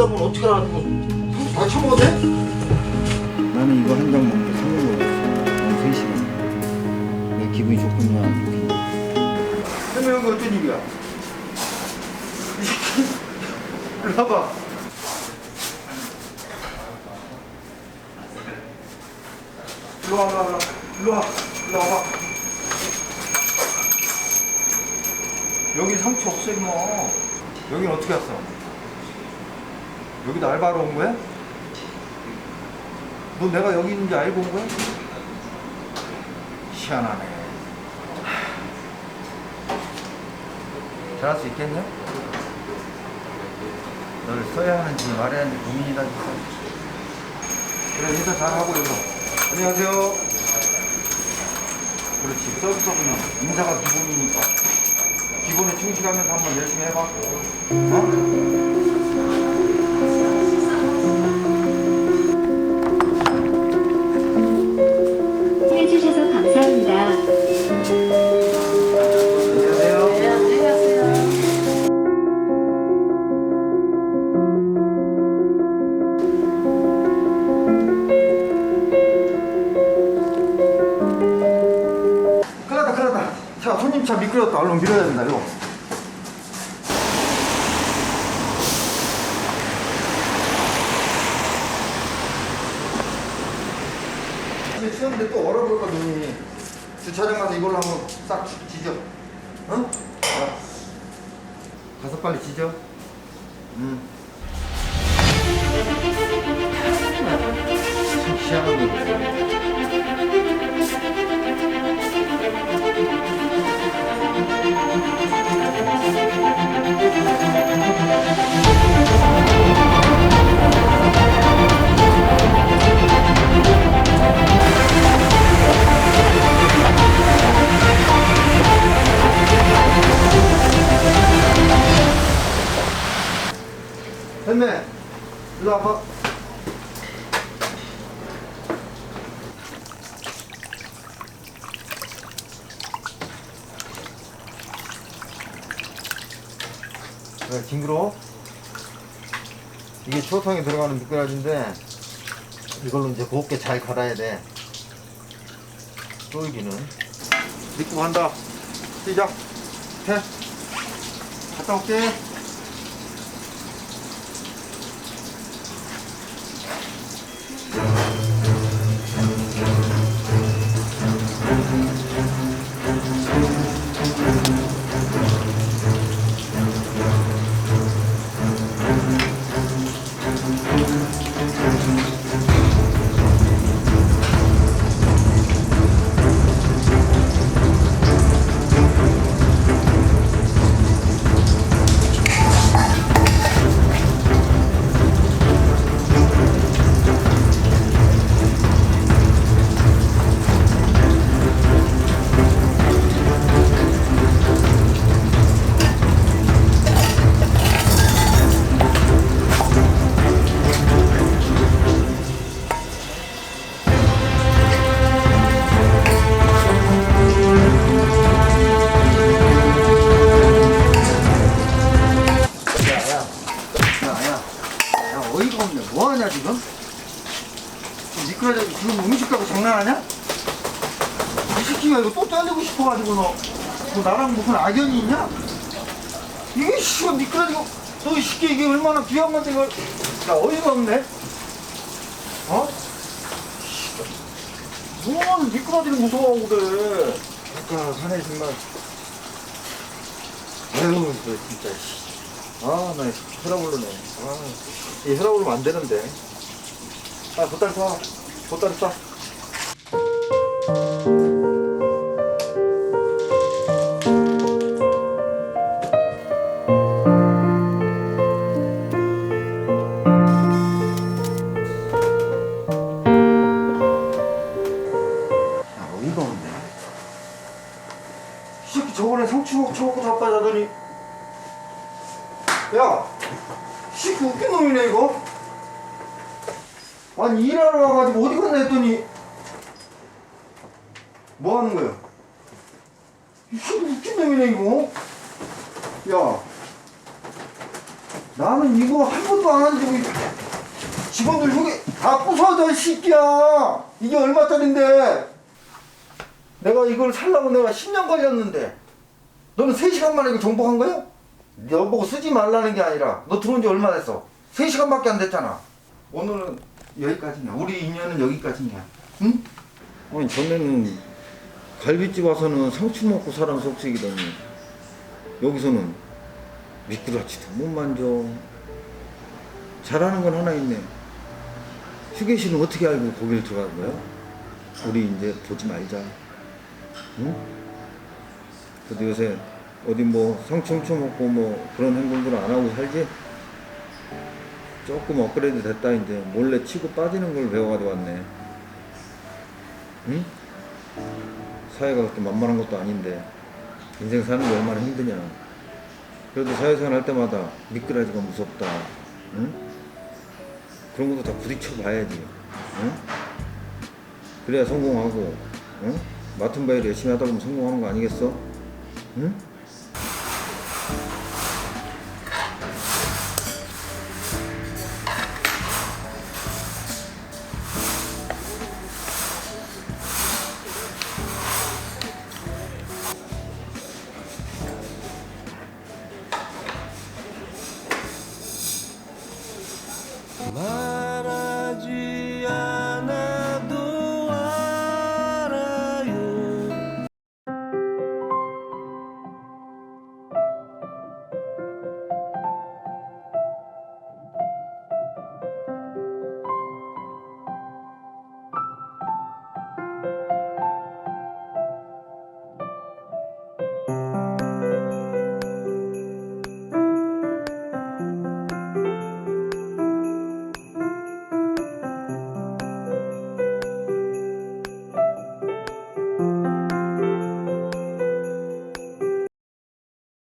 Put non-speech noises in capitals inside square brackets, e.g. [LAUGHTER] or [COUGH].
비싼 건 어떻게 상추 다 처먹어도 돼? 나는 이거 한 장 먹고 3일 먹었어. 한 3시간. 내 기분이 좋겠냐. 근데 여기 어떤 일이야? 이리 [LAUGHS] 와봐 일로 와, 일로 와, 일로 와, 일로 와봐 여기 상추 없어 임마 여긴 어떻게 왔어? 여기도 알바로 온 거야? 너 내가 여기 있는지 알고 온 거야? 희한하네. 잘할 수 있겠냐? 너를 써야 하는지 말해야 하는지 고민이다 진짜. 그래 인사 잘하고 여기서 안녕하세요. 그렇지. 서비스구나. 인사가 기본이니까. 기본에 충실하면서 한번 열심히 해봐. 어? 자 손님 차 미끄러졌다. 얼른 밀어야 된다. 이거. 집에 치웠는데 또 얼어볼까 눈이 주차장 가서 이걸로 한번 싹 지져 응? 자, 가서 빨리 지져 응 참 희한한 거 됐네. 일로 와봐. 그래 징그러워? 이게 추어탕에 들어가는 미꾸라지인데 이걸로 이제 곱게 잘 갈아야 돼. 쫄기는. 믿고 간다. 시작 해 갔다 올게 야 지금 음식하고 장난하냐? 이 새끼가 이거 또 잘리고 싶어가지고 너, 너 나랑 무슨 악연이 있냐? 이게 씨발 미끄러지고 너 이 새끼 이게 얼마나 귀한 건데 이걸 야 어이가 없네 어? 뭐하는 미끄러지는 무서워하고 그래 아까 사내 정말 아유 너 진짜 씨. 아, 나 혈압 오르네. 아, 이 혈압 오르면 안 되는데. 아, 보따리 쏴. 보따리 쏴. 야, 어이가 없네. 이 새끼 저번에 상추 먹 쳐먹고 자빠자더니 야, 씨, 웃긴 놈이네, 이거. 아니, 일하러 와가지고 어디 갔나 했더니, 뭐 하는 거야? 이 새끼 웃긴 놈이네, 이거. 야, 나는 이거 한 번도 안 하는데 왜 직원들 흉에 다 부서져 이 새끼야 이게 얼마짜린데 내가 이걸 살려고 내가 10년 걸렸는데 너는 3시간 만에 이거 정복한 거야? 너 보고 쓰지 말라는 게 아니라 너 들어온 지 얼마 됐어? 3시간밖에 안 됐잖아 오늘은 여기까지냐 우리 인연은 여기까지냐 응? 아니 전에는 갈비집 와서는 상추 먹고 사람 속색이더니 여기서는 미꾸라지도 못 만져 잘하는 건 하나 있네 휴게실은 어떻게 알고 거기를 들어간 거야? 우리 이제 보지 말자 응? 그래도 요새 어디 뭐 상추 훔쳐 먹고 뭐 그런 행동들은 안 하고 살지? 조금 업그레이드 됐다 이제 몰래 치고 빠지는 걸 배워가지고 왔네 응? 사회가 그렇게 만만한 것도 아닌데 인생 사는 게 얼마나 힘드냐 그래도 사회생활 할 때마다 미끄러지가 무섭다 응? 그런 것도 다 부딪혀 봐야지 응? 그래야 성공하고 응? 맡은 바일 열심히 하다 보면 성공하는 거 아니겠어? 응?